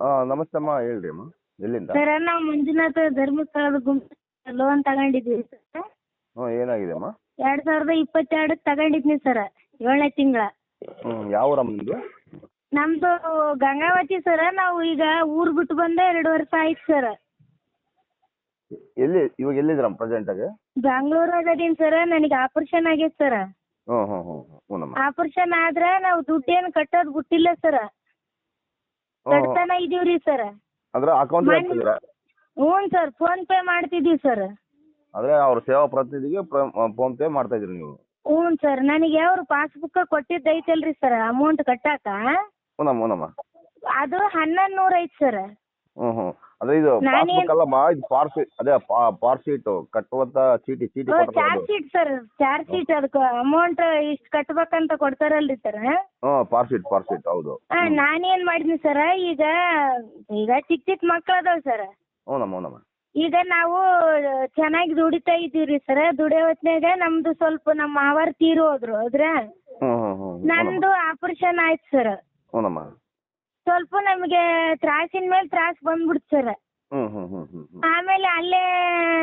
ಹಾಂ ನಮಸ್ತೆ ಅಮ್ಮ ಹೇಳ್ರಿ ಅಮ್ಮ ಎಲ್ಲಿಂದ? ಸರ್ ನಾವು ಮಂಜುನಾಥ ಧರ್ಮಸ್ಥಳದ ಗುಂಪು ಲೋನ್ ತಗೊಂಡಿದ್ದೀವಿ ಸರ್. ಹ್ಞೂ ಏನಾಗಿದೆ ಅಮ್ಮ? ಎರಡ್ ಸಾವಿರದ ಇಪ್ಪತ್ತೆರಡಕ್ಕೆ ತಗೊಂಡಿದ್ನಿ ಸರ್ ಏಳನೇ ತಿಂಗಳ. ಹ್ಞೂ ಯಾವ ಊರಮ್ಮ ನಿಮ್ಮದು ನಮ್ದು ಗಂಗಾವತಿ ಸರ ನಾವು ಈಗ ಊರ್ ಬಿಟ್ಟು ಬಂದೆ ಎರಡು ವರ್ಷ ಆಯ್ತು ಸರ್. ಎಲ್ಲಿ ಇವಾಗ ಎಲ್ಲಿದ್ದೀರಮ್ಮ ಪ್ರೆಸೆಂಟಾಗಿ ಬ್ಯಾಂಗ್ಳೂರಾಗ ಅದೀನಿ ಸರ್ ನನಗೆ ಆಪರೇಷನ್ ಆಗೈತೆ ಸರ್. ಹ್ಞೂ ಹ್ಞೂ ಹ್ಞೂ ಹ್ಞೂ ಹ್ಞೂನಮ್ಮ. ಆಪರೇಷನ್ ಆದ್ರೆ ನಾವು ದುಡ್ಡೇನು ಕಟ್ಟೋದು ಬಿಟ್ಟಿಲ್ಲ ಸರ್. ಕಟ್ತಾನ ಇದೀವ್ರಿ ಸರ್ ಅಂದ್ರೆ ಅಕೌಂಟ್ ಹಾಕ್ತಿದ್ದೀರಾ? ಹ್ಞೂ ಸರ್ ಫೋನ್ ಪೇ ಮಾಡ್ತಿದ್ದೀವಿ ಸರ್ ಅಂದ್ರೆ ಅವ್ರ ಸೇವಾ ಪ್ರತಿನಿಧಿಗೆ ಫೋನ್ ಪೇ ಮಾಡ್ತಾ ನೀವು? ಹ್ಞೂ ಸರ್ ನನಗೆ ಅವ್ರು ಪಾಸ್ಬುಕ್ ಕೊಟ್ಟಿದ್ದೈತಲ್ರಿ ಸರ್ ಅಮೌಂಟ್ ಕಟ್ಟಾಕ. ಹ್ಞೂನಮ್ಮ ಹ್ಞೂನಮ್ಮ ಅದು ಹನ್ನೊಂದು ನೂರ ಐತಿ ಸರ್ ಹ್ಞೂ ಹ್ಞೂ ಅಂದ್ರೆ ಇದು ಪಾಸ್ಬುಕ್ ಅಲ್ಲಮ್ಮ ಇದು ಪಾರ್ಸಿ ಅದೇ ಪಾರ್ ಶೀಟ್ ಕಟ್ಟುವಂತ ಚೀಟಿ ಚೀಟಿ charge sheet sir charge sheet ಅದಕ್ಕೆ ಅಮೌಂಟ್ ಇಷ್ಟು ಕಟ್ಬೇಕಂತ ಕೊಡ್ತಾರಲ್ರಿ ಸರ್? ಹಾ ಪಾರ್ ಶೀಟ್ ಪಾರ್ ಶೀಟ್ ಹೌದು. ನಾನೇನ್ ಮಾಡಿದ್ನಿ ಸರ್ ಈಗ ಈಗ ಚಿಕ್ಕ ಚಿಕ್ಕ ಮಕ್ಳು ಅದಾವ ಸರ್. ಹ್ಞೂನಮ್ಮ ಹ್ಞೂನಮ್ಮ ಈಗ ನಾವು ಚೆನ್ನಾಗಿ ದುಡಿತಾ ಇದ್ದೀವ್ರಿ ಸರ್ ದುಡಿಯೋ ಹೊತ್ನಾಗ ನಮ್ದು ಸ್ವಲ್ಪ ನಮ್ಮ ಮಾವಾರ್ ತೀರು ಹೋದ್ರು ಹೌದ್ರ ನಂದು ಆಪರೇಷನ್ ಆಯ್ತು ಸರ್. ಹ್ಞೂನಮ್ಮ ಸ್ವಲ್ಪ ನಮಗೆ ತ್ರಾಸಿನ ಮೇಲೆ ತ್ರಾಸ್ ಬಂದ್ಬಿಡ್ತು ಸರ್ ಆಮೇಲೆ ಅಲ್ಲೇ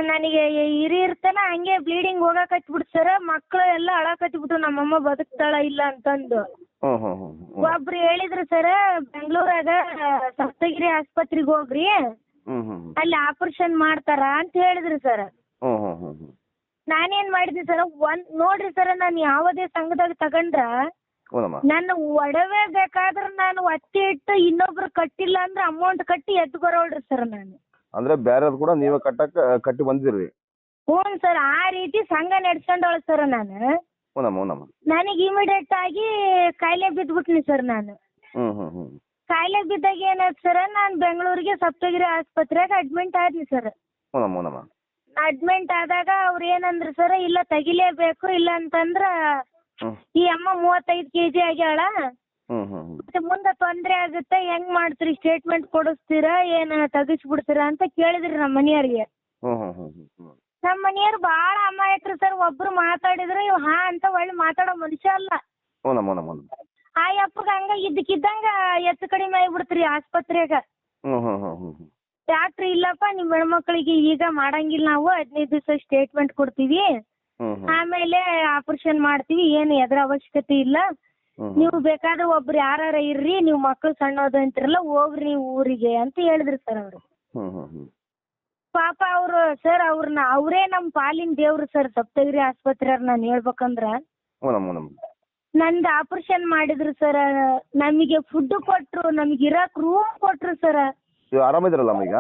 ನನಗೆ ಇರಿ ಇರ್ತನ ಹಂಗೆ ಬ್ಲೀಡಿಂಗ್ ಹೋಗಾಕತ್ಬಿಡ್ತು ಸರ್ ಮಕ್ಳು ಎಲ್ಲ ಅಳಕತ್ಬಿಟ್ಟು ನಮ್ಮಮ್ಮ ಬದುಕ್ತಾಳ ಇಲ್ಲ ಅಂತಂದು. ಹ್ಞೂ ಹ್ಞೂ ಹ್ಞೂ ಹ್ಞೂ ಒಬ್ರು ಹೇಳಿದ್ರು ಸರ್ ಬೆಂಗಳೂರಾಗ ಸಪ್ತಗಿರಿ ಆಸ್ಪತ್ರೆಗೆ ಹೋಗ್ರಿ. ಅಲ್ಲಿ ಆಪರೇಷನ್ ಮಾಡ್ತಾರ ಅಂತ ಹೇಳಿದ್ರು ಸರ್ ನಾನೇನ್ ಮಾಡಿದ್ನಿ ಸರ್ ಒಂದ್ ನೋಡ್ರಿ ಸರ್ ನಾನು ಯಾವುದೇ ಸಂಘದಾಗ ತಗೊಂಡ್ರ ಹೌದಮ್ಮ. ನನ್ನ ಒಡವೆ ಬೇಕಾದ್ರೆ ನಾನು ಒತ್ತಿ ಇಟ್ಟು ಇನ್ನೊಬ್ರು ಕಟ್ಟಿಲ್ಲ ಅಂದ್ರೆ ಅಮೌಂಟ್ ಕಟ್ಟಿ ಎದ್ದು ಬರೋಳ್ರಿ ಸರ್ ನಾನು. ಅಂದ್ರೆ ಬೇರೆ ಕೂಡ ನೀವೇ ಕಟ್ಟಕ್ ಕಟ್ಟಿ ಬಂದಿರಿ ಹ್ಞೂ ಸರ್ ಆ ರೀತಿ ಸಂಘ ನಡ್ಸ್ಕೊಂಡವಳ ಸರ್ ನಾನು. ಹ್ಞೂನಮ್ಮ ಹ್ಞೂನಮ್ಮ ನನಗೆ ಇಮಿಡಿಯೇಟ್ ಆಗಿ ಕಾಯಿಲೆ ಬಿದ್ಬಿಟ್ನಿ ಸರ್ ನಾನು. ಹ್ಮ್ ಹ್ಮ್ ಕಾಯಿಲೆ ಬಿದ್ದಾಗ ಏನಾಯ್ತು ಸರ್ ನಾನು ಬೆಂಗಳೂರಿಗೆ ಸಪ್ತಗಿರಿ ಆಸ್ಪತ್ರೆಗೆ ಅಡ್ಮಿಂಟ್ ಆದ್ನಿ ಸರ್ ಹ್ಞೂನಮ್ಮ ಹ್ಞೂನಮ್ಮ ಅಡ್ಮಿಂಟ್ ಆದಾಗ ಅವ್ರು ಏನಂದ್ರು ಸರ್ ಇಲ್ಲ ತೆಗಿಲೇಬೇಕು ಇಲ್ಲ ಅಂತಂದ್ರ ಈ ಅಮ್ಮ ಮೂವತ್ತೈದು ಕೆಜಿ ಆಗ್ಯಾಳ. ಮತ್ತೆ ಮುಂದೆ ತೊಂದ್ರೆ ಆಗುತ್ತೆ ಹೆಂಗ್ ಮಾಡ್ತೀರಿ ಸ್ಟೇಟ್ಮೆಂಟ್ ಕೊಡಿಸ್ತೀರಾ ಏನ ತೆಗಿಸ್ಬಿಡ್ತೀರಾ ಅಂತ ಕೇಳಿದ್ರಿ ನಮ್ಮ ಮನೆಯವ್ರಿಗೆ. ಬಾಳ ನಮ್ಮ ಮನೆಯವ್ರು ಭಾಳ ಅಮಾಯಕರು ಸರ್ ಒಬ್ರು ಮಾತಾಡಿದ್ರೆ ಇವ್ ಹಾ ಅಂತ ಒಳ್ಳೆ ಮಾತಾಡೋ ಮನುಷ್ಯ ಅಲ್ಲ. ಆ ಅಪ್ಪಗ ಹಂಗ ಇದ್ದಕ್ಕಿದ್ದಂಗ ಹೆಚ್ಚು ಕಡಿಮೆ ಆಗ್ಬಿಡ್ತ್ರಿ ಆಸ್ಪತ್ರೆಗ. ಡಾಕ್ಟ್ರಿ ಇಲ್ಲಪ್ಪ ನಿಮ್ಮ ಹೆಣ್ಮಕ್ಳಿಗೆ ಈಗ ಮಾಡಂಗಿಲ್ಲ ನಾವು ಹದಿನೈದು ದಿವಸ ಸ್ಟೇಟ್ಮೆಂಟ್ ಕೊಡ್ತೀವಿ. ಹ್ಞೂ ಹ್ಞೂ ಆಮೇಲೆ ಆಪರೇಷನ್ ಮಾಡ್ತೀವಿ ಏನು ಎದ್ರ ಅವಶ್ಯಕತೆ ಇಲ್ಲ. ಹ್ಞೂ ನೀವು ಬೇಕಾದ್ರೆ ಒಬ್ರು ಯಾರಾರ ಇರ್ರಿ ನೀವು ಮಕ್ಳು ಸಣ್ಣದು ಅಂತಿರಲ್ಲ ಹೋಗ್ರಿ ನೀವು ಊರಿಗೆ ಅಂತ ಹೇಳಿದ್ರು ಸರ್ ಅವರು. ಹ್ಮ್ ಹ್ಮ್ ಹ್ಞೂ ಪಾಪ ಅವರು ಸರ್ ಅವ್ರನ್ನ ಅವರೇ ನಮ್ಮ ಪಾಲಿನ ದೇವ್ರು ಸರ್ ಸಪ್ತಗಿರಿ ಆಸ್ಪತ್ರೆಯವ್ರು ನಾನು ಹೇಳ್ಬೇಕಂದ್ರ. ನಂದು ಆಪರೇಷನ್ ಮಾಡಿದ್ರು ಸರ್ ನಮಗೆ ಫುಡ್ ಕೊಟ್ರು ನಮಗೆ ಇರಕ್ ರೂಮ್ ಕೊಟ್ರು ಸರ್. ಈಗ?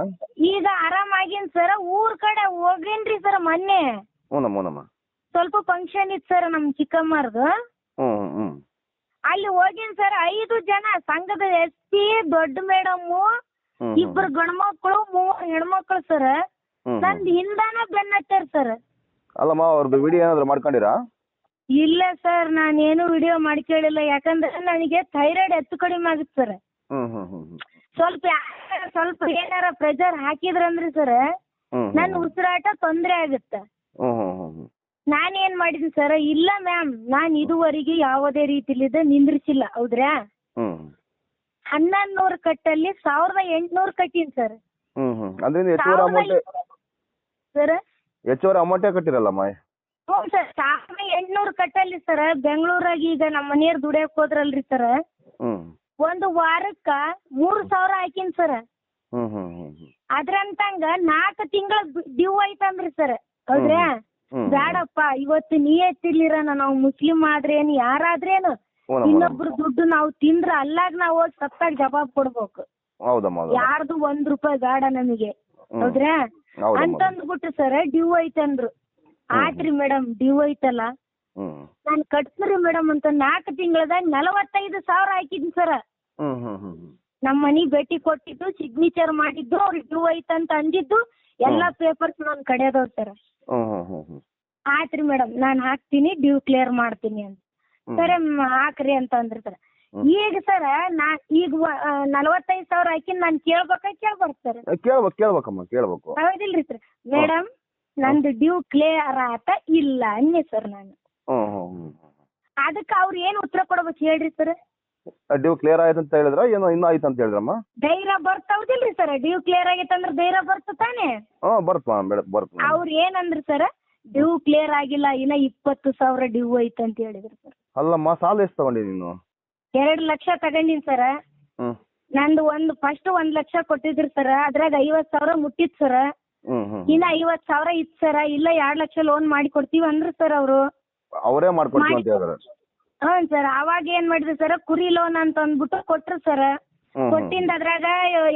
ಈಗ ಆರಾಮಾಗಿನ್ ಸರ್ ಊರ್ ಕಡೆ ಹೋಗ್ರಿ ಸರ್ ಮೊನ್ನೆ. ಹ್ಞೂನಮ್ಮ ಹ್ಞೂನಮ್ಮ ಸ್ವಲ್ಪ ಫಂಕ್ಷನ್ ಇತ್ತು ಸರ್ ನಮ್ ಚಿಕ್ಕಮ್ಮರ್ದು. ಹ್ಞೂ ಅಲ್ಲಿ ಹೋಗಿನ್ ಸರ್ ಐದು ಜನ ಸಂಘದ ಎಸ್ ಪಿ ದೊಡ್ಡ ಮೇಡಮ್ ಹ್ಞೂ ಇಬ್ರು ಗಂಡ್ಮಕ್ಳು ಮೂವರು ಹೆಣ್ಮಕ್ಳು ಸರ್ ಹ್ಞೂ ನಂದು ಹಿಂದಾನ ಬೆನ್ನತ್ತಾರ ಸರ್ ಅಲ್ಲಮ್ಮ ಅವ್ರದ್ದು ವಿಡಿಯೋ ಏನಾದ್ರು ಮಾಡ್ಕೊಂಡಿರಾ? ಇಲ್ಲ ಸರ್ ನಾನೇನು ವಿಡಿಯೋ ಮಾಡ್ಕೇಳಿಲ್ಲ. ಯಾಕಂದ್ರೆ ನನಗೆ ಥೈರಾಯ್ಡ್ ಹೆಚ್ಚು ಕಡಿಮೆ ಆಗಿತ್ತು ಸರ್ ಹ್ಞೂ ಹ್ಞೂ ಸ್ವಲ್ಪ ಸ್ವಲ್ಪ ಏನಾರ ಪ್ರೆಷರ್ ಹಾಕಿದ್ರಂದ್ರೆ ಸರ್ ನನ್ ನನ್ನ ಉಸಿರಾಟ ತೊಂದ್ರೆ ಆಗುತ್ತೆ. ಹ್ಞೂ ಹ್ಞೂ ನಾನೇನ್ ಮಾಡಿದ್ದೀನಿ ಸರ್ ಇಲ್ಲ ಮ್ಯಾಮ್ ನಾನು ಇದುವರೆಗೆ ಯಾವುದೇ ರೀತಿಲಿದ್ದ ನಿಂದ್ರಿಸಿಲ್ಲ ಹೌದ್ರಾ? ಹ್ಮ್. ಹನ್ನೊಂದು ನೂರು ಕಟ್ಟಲ್ಲಿ ಸಾವಿರದ ಎಂಟುನೂರು ಕಟ್ಟೀನಿ ಸರ್ ಹ್ಮ್ ಹ್ಞೂ ಅದರಿಂದ ಹೆಚ್ಚುವರಿ ಅಮೌಂಟ್ ಸರ್ ಹೆಚ್ಚುವರಿ ಅಮೌಂಟೇ ಕಟ್ಟಿರಲ್ಲಮ್ಮ ಹ್ಞೂ ಸರ್ ಸಾವಿರದ ಎಂಟುನೂರು ಕಟ್ಟಲ್ಲಿ ಸರ್ ಬೆಂಗಳೂರಾಗ ಈಗ ನಮ್ಮ ಮನೆಯವ್ರು ದುಡಿಯಕ್ ಹೋದ್ರಲ್ರಿ ಸರ್ ಹ್ಮ್. ಒಂದು ವಾರಕ್ಕ ಮೂರು ಸಾವಿರ ಹಾಕಿನ್ ಸರ್ ಅದ್ರಂತಂಗ ನಾಲ್ಕು ತಿಂಗಳ ಡ್ಯೂ ಐತಂದ್ರಿ ಸರ್ ಹೌದ್ರಾ? ಬೇಡಪ್ಪ ಇವತ್ತು ನೀ ನಿಯತ್ತಿರ್ಲಿರಣ ನಾವು ಮುಸ್ಲಿಂ ಆದ್ರೇನು ಯಾರಾದ್ರೇನು? ಹ್ಞೂನಮ್ಮ ಇನ್ನೊಬ್ರು ದುಡ್ಡು ನಾವು ತಿಂದ್ರ ಅಲ್ಲಾಗ ನಾವು ಹೋಗಿ ಸತ್ತಾಗ ಜವಾಬ್ ಕೊಡ್ಬೇಕು. ಹೌದಮ್ಮ ಯಾರ್ದು ಒಂದ್ ರೂಪಾಯಿ ಬೇಡ ನಮಗೆ. ಹ್ಮ್. ಹೌದ್ರಾ? ಹೌದಮ್ಮ. ಅಂತಂದ್ಬಿಟ್ಟು ಸರ್ ಡ್ಯೂ ಐತಂದ್ರು. ಆತ್ರಿ ಮೇಡಮ್ ಡ್ಯೂ ಐತಲ್ಲ? ಹ್ಞೂ ನಾನು ಕಟ್ಸ್ರಿ ಮೇಡಮ್ ಅಂತ ನಾಲ್ಕು ತಿಂಗಳದಾಗ ನಲವತ್ತೈದು ಸಾವಿರ ಹಾಕಿದ್ನಿ ಸರ್. ಹ್ಞೂ ಹ್ಞೂ ಹ್ಞೂ ಹ್ಞೂ ನಮ್ಮ ಮನೆಗೆ ಭೇಟಿ ಕೊಟ್ಟಿದ್ದು ಸಿಗ್ನೇಚರ್ ಮಾಡಿದ್ದು ಅವ್ರಿಗೆ ಡ್ಯೂ ಐತಂತ ಅಂದಿದ್ದು ಎಲ್ಲಾ ಪೇಪರ್ಸ್ ನನ್ನ ಕಡೆ ಅದಾವ ಸರ್. ಹ್ಞೂ ಹ್ಞೂ ಹ್ಞೂ ಹ್ಞೂ ಆಯ್ತ್ರಿ ಮೇಡಮ್ ನಾನು ಹಾಕ್ತೀನಿ ಡ್ಯೂ ಕ್ಲಿಯರ್ ಮಾಡ್ತೀನಿ ಅಂತ. ಸರಿ ಹಾಕ್ರಿ ಅಂತ ಅಂದಿರ್ತಾರೆ ಈಗ ಸರ್ ನಾ ಈಗ ನಲವತ್ತೈದು ಸಾವಿರ ಹಾಕಿ ನಾನು ಕೇಳ್ಬೇಕ ಕೇಳ್ಬಾರ್ದು ಸರ್? ಕೇಳ್ಬೇಕು ಕೇಳ್ಬೇಕಮ್ಮ ಕೇಳ್ಬೇಕು. ಹೌದಿಲ್ರಿ ಸರ್. ಮೇಡಮ್ ನಂದು ಡ್ಯೂ ಕ್ಲಿಯರ್ ಆತ ಇಲ್ಲ ಅನ್ನಿ ಸರ್ ನಾನು. ಅದಕ್ಕೆ ಅವ್ರು ಏನು ಉತ್ತರ ಕೊಡ್ಬೇಕು ಹೇಳ್ರಿ ಸರ್? ಡ್ಯೂ ಕ್ಲಿಯರ್ ಆಯ್ತು ಅಂತ ಹೇಳಿದ್ರ? ಏನೋ ಇನ್ನೂ ಆಯ್ತು ಅಂತ ಹೇಳಿದ್ರಮ್ಮ? ಧೈರ್ಯ ಬರ್ತಾವ್ದಿಲ್ರಿ ಸರ್ ಡ್ಯೂ ಕ್ಲಿಯರ್ ಆಗೈತಂದ್ರ ಧೈರ್ಯ ಬರ್ತ ತಾನೆ? ಹಾಂ ಬರ್ತಮ್ಮ ಮೇಡಮ್ ಬರ್ತಮ್ಮ ಅವ್ರು ಏನಂದ್ರು ಸರ್ ಡ್ಯೂ ಕ್ಲಿಯರ್ ಆಗಿಲ್ಲ ಇನ್ನ ಇಪ್ಪತ್ತು ಸಾವಿರ ಡ್ಯೂ ಐತೆ ಅಂತ ಹೇಳಿದ್ರು ಸರ್ ಅಲ್ಲಮ್ಮ ಸಾಲ ಎಷ್ಟು ತಗೊಂಡಿ ನೀನು ಎರಡು ಲಕ್ಷ ತಗೊಂಡಿನಿ ಸರ್ ಹ್ಞೂ ನಂದು ಒಂದು ಫಸ್ಟ್ ಒಂದ್ ಲಕ್ಷ ಕೊಟ್ಟಿದ್ರು ಸರ್ ಅದ್ರಾಗ ಐವತ್ ಸಾವಿರ ಮುಟ್ಟಿತ್ ಸರ್ ಹ್ಞೂ ಹ್ಞೂ ಇನ್ನ ಐವತ್ ಸಾವಿರ ಇತ್ತು ಸರ್ ಇಲ್ಲ ಎರಡ್ ಲಕ್ಷ ಲೋನ್ ಮಾಡಿ ಕೊಡ್ತೀವಿ ಅಂದ್ರು ಸರ್ ಅವರು. ಅವರೇ ಮಾಡ್ಕೊಡ್ತೀವಿ ಅಂತ ಹೇಳಿದ್ರೆ. ಹ್ಞೂ ಸರ್ ಅವಾಗ ಏನ್ ಮಾಡಿದ್ರಿ ಸರ್ ಕುರಿ ಲೋನ್ ಅಂತ ಅಂದ್ಬಿಟ್ಟು ಕೊಟ್ರು ಸರ್ ಹ್ಞೂ ಕೊಟ್ಟಿಂದ ಅದ್ರಾಗ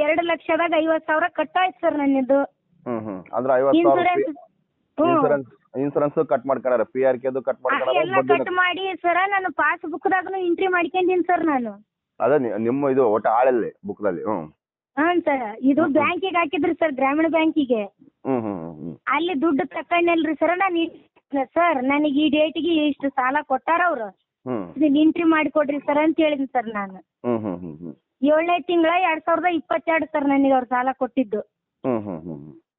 ಎರಡು ಲಕ್ಷದಾಗ ಐವತ್ ಸಾವಿರ ಕಟ್ಟಾಯ್ತು ಸರ್ ನನ್ನದು. ಹ್ಮ್ ಹ್ಞೂ ಅಂದ್ರೆ ಐವತ್ತು ಸಾವಿರ ಇನ್ಸೂರೆನ್ಸ್ ಇನ್ಸೂರೆನ್ಸ್ ಇನ್ಸೂರೆನ್ಸ್ ಕಟ್ ಮಾಡ್ಕೊಂಡಾರ ಪಿ ಆರ್ ಕೆದು ಕಟ್ ಎಲ್ಲ ಕಟ್ ಮಾಡಿ ಸರ್ ನಾನು ಪಾಸ್ಬುಕ್ದಾಗನು ಎಂಟ್ರಿ ಮಾಡ್ಕೊಂಡಿನಿ ಸರ್ ನಾನು. ಅದೇ ನಿ- ನಿಮ್ಮ ಇದು ಒಟ್ಟ ಆಳಲ್ಲಿ ಬುಕ್ದಲ್ಲಿ ಹ್ಮ್. ಹ್ಮ್ ಸರ್ ಇದು ಬ್ಯಾಂಕಿಗೆ ಹಾಕಿದ್ರಿ ಸರ್ ಗ್ರಾಮೀಣ ಬ್ಯಾಂಕಿಗೆ. ಗೆ ಹ್ಞೂ ಹ್ಞೂ ಅಲ್ಲಿ ದುಡ್ಡು ತಕೊಂಡಲ್ರಿ ಸರ್ ನಾನು ಸರ್ ನನಗೆ ಈ ಡೇಟಿಗೆ ಇಷ್ಟು ಸಾಲ ಕೊಟ್ಟಾರ ಅವ್ರು ಇದನ್ನ ಎಂಟ್ರಿ ಮಾಡಿಕೊಡ್ರಿ ಸರ್ ಅಂತ ಹೇಳಿದ್ನಿ ಸರ್ ನಾನು. ಏಳನೇ ತಿಂಗಳ ಎರಡ್ ಸಾವಿರದ ಇಪ್ಪತ್ತೆರಡು ಸರ್ ನನಗೆ ಅವ್ರು ಸಾಲ ಕೊಟ್ಟಿದ್ದು.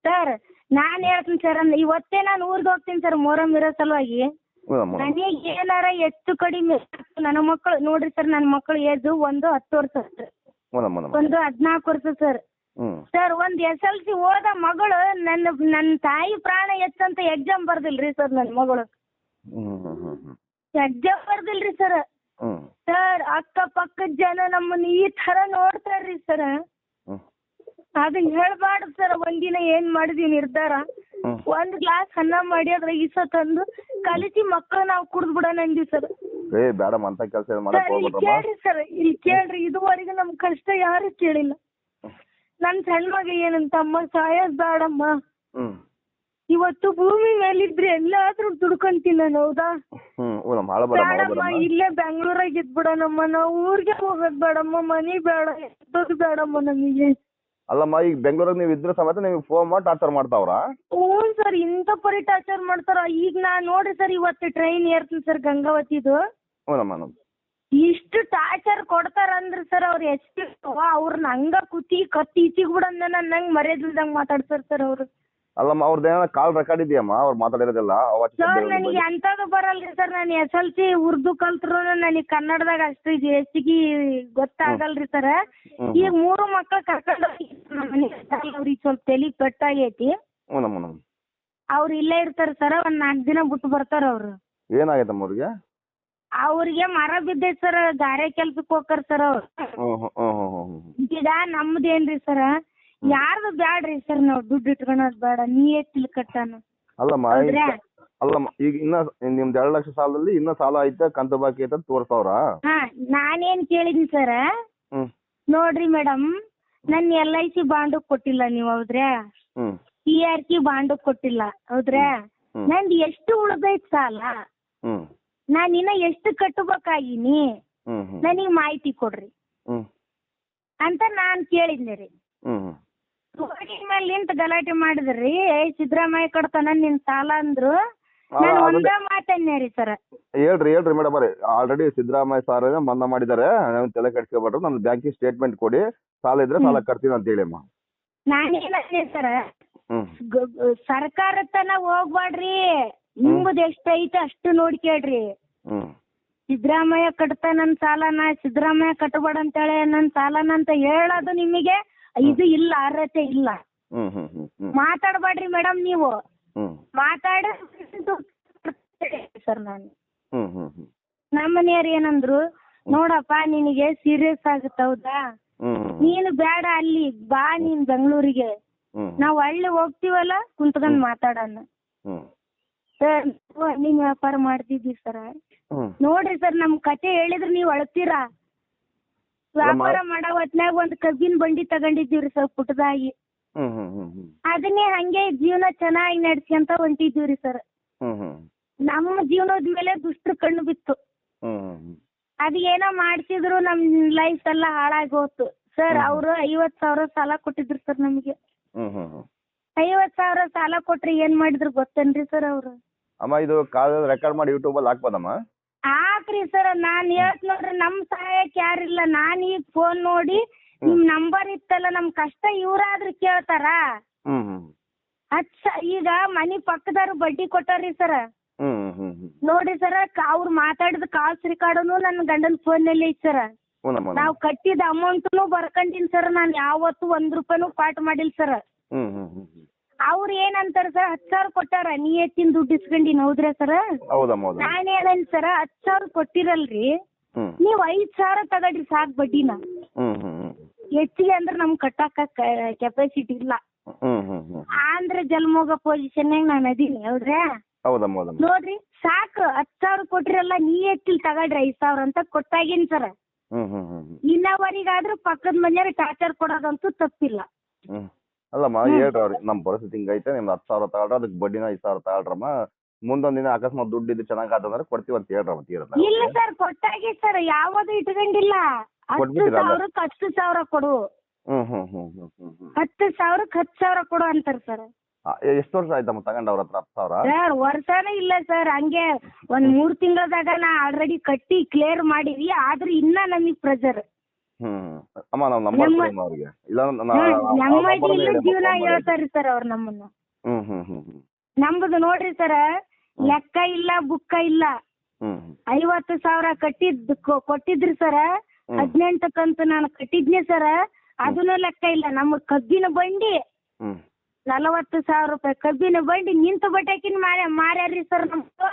ಸರ್ ನಾನು ಹೇಳ್ತೀನಿ ಸರ್ ಇವತ್ತೇ ನಾನು ಊರಿಗೆ ಹೋಗ್ತೀನಿ ಸರ್ ಮೋರಂ ಇರೋ ಸಲುವಾಗಿ. ನನಗೆ ಏನಾರ ಹೆಚ್ಚು ಕಡಿಮೆ ನನ್ನ ಮಕ್ಕಳು ನೋಡ್ರಿ ಸರ್ ನನ್ನ ಮಕ್ಕಳು ಏಜ್ ಒಂದು ಹತ್ತು ವರ್ಷ ಸರ್ ಒಂದು ಹದಿನಾಲ್ಕು ವರ್ಷ ಸರ್ ಸರ್ ಒಂದ್ ಎಸ್ ಎಲ್ ಸಿ ಓದ ಮಗಳು ನನ್ನ ನನ್ನ ತಾಯಿ ಪ್ರಾಣ ಎತ್ತಂತ ಎಕ್ಸಾಮ್ ಬರ್ದಿಲ್ರಿ ಸರ್ ನನ್ನ ಮಗಳು. ಎಕ್ಸಾಮ್ ಬರ್ದಿಲ್ರಿ ಸರ್ ಹ್ಞೂ ಸರ್ ಅಕ್ಕಪಕ್ಕದ ಜನ ನಮ್ಮನ್ನ ಈ ತರ ನೋಡ್ತಾರ್ರಿ ಸರ್ ಅದನ್ನ ಹೇಳ್ಬಾರ್ದು ಸರ್ ಒಂದಿನ ಏನ್ ಮಾಡಿದ್ವಿ ನಿರ್ಧಾರ? ಒಂದ್ ಗ್ಲಾಸ್ ಅನ್ನ ಮಾಡಿ ಅದ್ರಾಗ ಈಸ ತಂದು ಕಲಿಸಿ ಮಕ್ಕಳು ನಾವು ಕುಡ್ದು ಬಿಡೋಣ ಅಂದ್ವಿ ಸರ್ ಏ ಬೇಡಮ್ಮ ಅಂತ ಕೆಲಸ ಏನು ಮಾಡಕ್ ಸರ್ ಇಲ್ಲಿ ಹೋಗ್ಬಿಟ್ರಮ್ಮ? ಕೇಳ್ರಿ ಸರ್ ಇಲ್ಲಿ ಕೇಳ್ರಿ ಇದುವರೆಗೂ ನಮ್ ಕಷ್ಟ ಯಾರು ಕೇಳಿಲ್ಲ. ನನ್ ಸಣ್ಣ ಮಗ ಏನಂತ ಅಮ್ಮ ಸಾಯೋದ್ ಬೇಡಮ್ಮ ಇವತ್ತು ಭೂಮಿ ಮೇಲಿದ್ರೆ ಎಲ್ಲಾದ್ರೂ ದುಡ್ಕೊಂತೀನಿ ನಾನು ಹೌದಾ? ಹ್ಞೂ ನಮ್ಮ ಬೇಡಮ್ಮ ಇಲ್ಲೇ ಬೆಂಗಳೂರಾಗ ಇದ್ಬಿಡಣಮ್ಮ ನಾವು ಊರಿಗೆ ಹೋಗೋದ್ ಬೇಡಮ್ಮ ಮನಿ ಬೇಡ ಎಂತದ್ದು ಬೇಡಮ್ಮ ನಮಗೆ. ಅಲ್ಲಮ್ಮ ಈಗ ಬೆಂಗಳೂರಾಗ ನೀವು ಇದ್ರ ಸಮೇತ ನಿಮಗೆ ಫೋನ್ ಮಾಡಿ ಟಾರ್ಚರ್ ಮಾಡ್ತಾವ್ರಾ? ಹ್ಞೂ ಸರ್ ಇಂಥ ಪರಿ ಟಾರ್ಚರ್ ಮಾಡ್ತಾರ. ಈಗ ನಾ ನೋಡ್ರಿ ಸರ್ ಇವತ್ತು ಟ್ರೈನ್ ಏರ್ತೀನಿ ಸರ್ ಗಂಗಾವತಿದು. ಹೌದಮ್ಮ ಹೌದಮ್ಮ ಇಷ್ಟು ಟಾರ್ಚರ್ ಕೊಡ್ತಾರ ಅಂದ್ರೆ ಸರ್ ಅವ್ರು ಎಷ್ಟು ಅವ್ರನ್ನ ಹಂಗ ಕುತಿ ಕತ್ತಿ ಈಚಿಗ್ ಬಿಡಂದ ನನ್ನ ಹಂಗ್ ಮರ್ಯಾದಿಲ್ದಂಗ್ ಮಾತಾಡ್ತಾರ ಸರ್ ಅವ್ರು. ಅಲ್ಲಮ್ಮ ಅವ್ರದ್ದು ಏನೋ ಕಾಲ್ ರೆಕಾರ್ಡ್ ಇದೆಯಮ್ಮ? ಅವ್ರು ಮಾತಾಡಿರೋದೆಲ್ಲ? ಸರ್ ನನಗೆ. ಎಂಥದ್ದು ಬರಲ್ರಿ ಸರ್ ನಾನು ಎಸ್ ಎಲ್ ಸಿ ಉರ್ದು ಕಲ್ತ್ರು ನನಗೆ ಕನ್ನಡದಾಗ ಅಷ್ಟು ಹೆಚ್ಚಿಗೆ ಗೊತ್ತಾಗಲ್ರಿ ಸರ್. ಈಗ ಮೂರು ಮಕ್ಕಳು ಕರ್ಕೊಂಡು ಅವ್ರಿಗೆ ಸ್ವಲ್ಪ ತಲೆ ಪೆಟ್ಟಾಗೈತಿ. ಅವ್ರು ಇಲ್ಲೇ ಇರ್ತಾರೆ ಸರ್ ಒಂದ್ ನಾಲ್ಕು ದಿನ ಬಿಟ್ಟು ಬರ್ತಾರ ಅವ್ರು. ಏನಾಗೈತಮ್ಮ ಅವ್ರಿಗೆ? ಅವ್ರಿಗೆ ಮರ ಬಿದ್ದೈತಿ ಸರ್ ಗಾರೆ ಕೆಲ್ಸಕ್ಕೆ ಹೋಗ್ತಾರ ಸರ್ ಅವ್ರು. ಗಿಡ ಹ್ಞೂ ಹ್ಞೂ ಹ್ಞೂ ಹ್ಞೂ ಹ್ಞೂ ಈಗ ನಮ್ದೇನ್ರಿ ಸರ್ ಯಾರ್ದು ಬ್ಯಾಡ್ರಿ ಸರ್ ನಾವ್ ದುಡ್ಡು ಇಟ್ಕೊಳೋದ್ ಬೇಡ ನೀಯೇ ತಿಲ್ ಕಟ್ಟಾನ ಅಲ್ಲಮ್ಮ ಹೌದ್ರಾ? ಅಲ್ಲಮ್ಮ ಈಗ ಇನ್ನ ನಿಮ್ದು ಎರಡು ಲಕ್ಷ ಸಾಲದಲ್ಲಿ ಇನ್ನ ಸಾಲ ಐತೆ ಕಂತು ಬಾಕಿ ಐತೆ ಅಂತ ತೋರ್ಸವ್ರ? ಹಾ ನಾನೇನ್ ಕೇಳಿದ್ನಿ ಸರ್? ಹ್ಮ್. ನೋಡ್ರಿ ಮೇಡಮ್ ನನ್ ಎಲ್ ಐ ಸಿ ಬಾಂಡು ಕೊಟ್ಟಿಲ್ಲ ನೀವು ಹೌದ್ರಾ? ಹ್ಮ್. ಪಿ ಆರ್ ಕಿ ಬಾಂಡು ಕೊಟ್ಟಿಲ್ಲ ಹೌದ್ರಾ? ಹ್ಮ್. ನಂದು ಎಷ್ಟು ಉಳ್ದೈತ್ ಸಾಲ? ಹ್ಮ್. ನಾನ್ ಇನ್ನ ಎಷ್ಟು ಕಟ್ಟಬೇಕಾಗಿನಿ ಹ್ಮ್ ಹ್ಮ್. ನನಗೆ ಮಾಹಿತಿ ಕೊಡ್ರಿ. ಹ್ಮ್. ಅಂತ ನಾನ್ ಕೇಳಿದ್ನಿ ರೀ. ಹ್ಮ್ ಹ್ಮ್. ಮೇಲೆ ನಿಂತ ಗಲಾಟೆ ಮಾಡಿದ್ರಿ? ಏ ಸಿದ್ದರಾಮಯ್ಯ ಕೊಡ್ತಾನ ನಿನ್ ಸಾಲ ಅಂದ್ರು. ನಾನು ಒಂದ ಮಾತನ್ನೇ ರೀ ಸರ್ ಹೇಳ್ರಿ ಹೇಳ್ರಿ ಮೇಡಮ್ ಅವ್ರೆ. ಆಲ್ರೆಡಿ ಸಿದ್ದರಾಮಯ್ಯ ಸಾರ್ ಮನ್ನಾ ಮಾಡಿದ್ದಾರೆ ನಾನು ತಲೆ ಕೆಡ್ಸ್ಕೊಬೇಡ್ರಿ. ನನ್ನ ಬ್ಯಾಂಕಿಂಗ್ ಸ್ಟೇಟ್ಮೆಂಟ್ ಕೊಡಿ. ಸಾಲ ಇದ್ರೆ ಸಾಲ ಕಟ್ತೀನಿ ಅಂತ ಹೇಳಿಮ್ಮ ನಾನೇನಂದೆ ಸರ್ ಹ್ಮ್. ಸರ್ಕಾರ ತನ ಹೋಗ್ಬಾಡ್ರಿ ನಿಮ್ಮದು ಎಷ್ಟೈತೆ ಅಷ್ಟು ನೋಡ್ಕೇಳ್ರಿ ಹ್ಮ್. ಸಿದ್ದರಾಮಯ್ಯ ಕಟ್ತಾ ನನ್ ಸಾಲನ ಸಿದ್ದರಾಮಯ್ಯ ಕಟ್ಟಬೇಡ ಅಂತೇಳಿ ನನ್ ಸಾಲನ ಅಂತ ಹೇಳೋದು ನಿಮಗೆ? ಇದು ಇಲ್ಲ ಅರ್ಹತೆ ಇಲ್ಲ. ಹ್ಮ್ ಹ್ಮ್ ಹ್ಮ್ ಹ್ಮ್. ಮಾತಾಡ್ಬೇಡ್ರಿ ಮೇಡಮ್ ನೀವು. ಹ್ಮ್. ಮಾತಾಡ ಸರ್ ನಾನು. ಹ್ಮ್ ಹ್ಮ್ ಹ್ಮ್. ನಮ್ಮ ಮನೆಯವ್ರು ಏನಂದ್ರು ನೋಡಪ್ಪ ನಿನಗೆ ಸೀರಿಯಸ್ ಆಗುತ್ತೆ ಹೌದಾ? ಹ್ಮ್ ಹ್ಮ್ ನೀನು ಬೇಡ ಅಲ್ಲಿ ಬಾ ನೀನ್ ಬೆಂಗಳೂರಿಗೆ. ಹ್ಮ್ ನಾವ್ ಹಳ್ಳಿ ಹೋಗ್ತೀವಲ್ಲ ಕುಂತ್ಕೊಂಡ್ ಮಾತಾಡೋಣ. ಹ್ಮ್. ಸರ್ ಹಣ್ಣಿನ ವ್ಯಾಪಾರ ಮಾಡ್ತಿದ್ದೀವಿ ಸರ್. ಹ್ಮ್. ನೋಡ್ರಿ ಸರ್ ನಮ್ ಕತೆ ಹೇಳಿದ್ರೆ ನೀವ್ ಅಳ್ತೀರಾ? ವ್ಯಾಪಾರ ಮಾಡೋ ಹೊತ್ನ್ಯಾಗ ಒಂದ್ ಕಬ್ಬಿನ ಬಂಡಿ ತಗೊಂಡಿದ್ದೀವ್ರಿ ಸರ್ ಪುಟ್ಟದಾಗಿ ಹ್ಮ್ ಹ್ಮ್ ಹ್ಮ್ ಹ್ಮ್. ಅದನ್ನೇ ಹಂಗೆ ಜೀವನ ಚೆನ್ನಾಗಿ ನಡ್ಸ್ಕೊಂತ ಹೊಂಟಿದ್ದೀವ್ರಿ ಸರ್. ಹ್ಮ್ ಹ್ಮ್. ನಮ್ಮ ಜೀವನದ ಮೇಲೆ ದುಷ್ಟ್ರ ಕಣ್ಣು ಬಿತ್ತು. ಹ್ಮ್ ಹ್ಮ್ ಅದ್ ಏನೋ ಮಾಡ್ಸಿದ್ರು ನಮ್ ಲೈಫ್ ಎಲ್ಲ ಹಾಳಾಗಿ ಹೋತು. ಸರ್ ಅವ್ರು ಐವತ್ ಸಾವಿರ ಸಾಲ ಕೊಟ್ಟಿದ್ರು ಸರ್ ನಮಗೆ. ಹ್ಮ್ ಹ್ಮ್ ಹ್ಮ್. ಐವತ್ ಸಾವಿರ ಸಾಲ ಕೊಟ್ರಿ ಏನ್ ಮಾಡಿದ್ರು ಗೊತ್ತೇನ್ರಿ ಸರ್ ಅವ್ರು? ಅಮ್ಮ ಇದು ಕಾಲ್ ರೆಕಾರ್ಡ್ ಮಾಡಿ ಯೂಟ್ಯೂಬಲ್ಲಿ ಹಾಕ್ಬೋದಮ್ಮ? ಹಾಕ್ರಿ ಸರ್ ನಾನ್ ಹೇಳ್ತೀನಿ ನೋಡ್ರಿ ನಮ್ ಸಹಾಯಕ್ಕೆ ಯಾರಿಲ್ಲ. ನಾನ್ ಈಗ ಫೋನ್ ನೋಡಿ ನಿಮ್ ನಂಬರ್ ಇತ್ತಲ್ಲ ನಮ್ ಕಷ್ಟ ಇವ್ರಾದ್ರೂ ಕೇಳ್ತಾರ? ಹ್ಮ್ ಹ್ಮ್ ಹತ್ ಸ- ಈಗ ಮನಿ ಪಕ್ಕದವ್ರು ಬಡ್ಡಿ ಕೊಟ್ಟಾರ್ರಿ ಸರ್ ಹ್ಮ್ ಹ್ಮ್ ನೋಡ್ರಿ ಸರ್ ಅವ್ರು ಮಾತಾಡಿದ ಕಾಲ್ಸ್ ರೆಕಾರ್ಡನು ನನ್ನ ಗಂಡನ ಫೋನ್ನಲ್ಲಿ ಐತಿ ಸರ್ ನಾವ್ ನಾವು ಕಟ್ಟಿದ ಅಮೌಂಟ್ನು ಬರ್ಕೊಂಡಿನ್ ಸರ್ ನಾನ್ ಯಾವತ್ತು ಒಂದ್ ರೂಪಾಯಿನೂ ಪಾಟ್ ಮಾಡಿಲ್ಲ ಸರ್ ಹ್ಞೂ ಏನ್ ಅಂತಾರ ಸರ್ ಹತ್ತು ಸಾವಿರ ಕೊಟ್ಟಾರ. ನೀ ಹೆಚ್ಚಿನ ದುಡ್ಡು ಇಸ್ಕೊಂಡಿ ಹೌದ್ರ ಸರ್ ಹೌದಮ್ಮ ಹೌದಮ್ಮ. ನಾನು ಹೇಳೇನಿ ಸರ್ ಹತ್ತು ಸಾವಿರ ಕೊಟ್ಟಿರಲ್ರಿ. ನೀವ್ ಐದ್ ಸಾವಿರ ತಗೊಳ್ರಿ ಸಾಕ್ ಬಡ್ಡಿನ. ಹೆಚ್ಚಿಗೆ ಅಂದ್ರೆ ನಮ್ಗ್ ಕಟ್ಟಾಕ ಕೆಪಾಸಿಟಿ ಇಲ್ಲ. ಆಂದ್ರ ಜಲ್ಮೋಗ ಪೊಸಿಷನ್ ಆಂಧ್ರ ಜಲಮೋಗ ಪೊಸಿಷನ್ನಾಗ ನಾನು ಅದೀನಿ ಹೌದ್ರಾ? ಹೌದಮ್ಮ ಹೌದಮ್ಮ. ನೋಡ್ರಿ ಸಾಕು ಹತ್ ಸಾವಿರ ಕೊಟ್ರಲ್ಲ ನೀ ಹೆಚ್ಚಿಲ್ ತಗೊಳ್ರಿ ಐದ್ ಸಾವಿರ ಅಂತ ಕೊಟ್ಟಾಗಿನ್ ಸರ್ ಇನ್ನವರಿಗಾದ್ರೂ ಪಕ್ಕದ ಮನೆಯವ್ರಿಗೆ ಟಾರ್ಚರ್ ಕೊಡೋದಂತೂ ತಪ್ಪಿಲ್ಲ. ಅಲ್ಲಮ್ಮ ಹೇಳ್ರಿ ಅವ್ರಿಗೆ ನಮ್ಮ ಪರಿಸ್ಥಿತಿ ಹಿಂಗೈತೆ ನಿಮ್ದು ಹತ್ತು ಸಾವಿರ ತಗೊಳ್ರ ಅದಕ್ಕೆ ಬಡ್ಡಿನ ಐದು ಸಾವಿರ ತಗೊಳ್ರಮ್ಮ. ಮುಂದೊಂದ್ ದಿನ ಅಕಸ್ಮಾತ್ ದುಡ್ಡು ಇದು ಚೆನ್ನಾಗಿ ಆತಂದ್ರೆ ಕೊಡ್ತೀವಿ ಅಂತ ಹೇಳ್ರಮ್ಮ ತೀರದ ಇಲ್ಲ ಸರ್ ಕೊಟ್ಟಾಗಿ ಸರ್ ಯಾವುದು ಇಟ್ಕೊಂಡಿಲ್ಲ. ಹತ್ತು ಕೊಟ್ಬಿಟ್ಟಿರಲ್ಲ? ಸಾವಿರಕ್ಕೆ ಹತ್ತು ಸಾವಿರ ಕೊಡು. ಹತ್ತು ಸಾವಿರಕ್ಕೆ ಹತ್ತು ಸಾವಿರ ಕೊಡು ಅಂತಾರೆ ಸರ್. ಎಷ್ಟು ವರ್ಷ ಆಯ್ತಮ್ಮ ತಗೊಂಡವ್ರ ಹತ್ರ ಹತ್ತು ಸಾವಿರ? ಸರ್ ವರ್ಷನೇ ಇಲ್ಲ ಸರ್ ಹಂಗೆ ಒಂದ್ ಮೂರ್ ತಿಂಗಳದಾಗ ನಾ ಆಲ್ರೆಡಿ ಕಟ್ಟಿ ಕ್ಲಿಯರ್ ಮಾಡಿವಿ ಆದ್ರೂ ಇನ್ನ ನಮಗ್ ಪ್ರೆಜರ್ ಹ್ಞೂ ಅಮ್ಮ ನಾವು ನಂಬರ್ ಅವ್ರಿಗೆ ಇಲ್ಲ ಜೀವನ ಹೇಳ್ತಾರ್ರಿ ಸರ್ ಅವ್ರ ನಮ್ಮನ್ನ. ಹ್ಮ್ ಹ್ಮ್ ನಮ್ದು ನೋಡ್ರಿ ಸರ್ ಲೆಕ್ಕ ಇಲ್ಲ ಬುಕ್ಕ ಇಲ್ಲ. ಐವತ್ತು ಸಾವಿರ ಕಟ್ಟಿದ್ ಕೊಟ್ಟಿದ್ರಿ ಸರ ಹ್ಮ್. ಹದಿನೆಂಟು ಕಂತು ನಾನು ಕಟ್ಟಿದ್ನಿ ಸರ ಅದನ್ನೂ ಲೆಕ್ಕ ಇಲ್ಲ. ನಮ್ಮ ಕಬ್ಬಿನ ಬಂಡಿ. ನಲವತ್ತು ಸಾವಿರ ರೂಪಾಯಿ ಕಬ್ಬಿನ ಬಂಡಿ ನಿಂತು ಬಟಾಕಿನ ಮಾರ್ಯ ಮಾರ್ಯಾರ್ರಿ ಸರ್ ನಮ್ದು.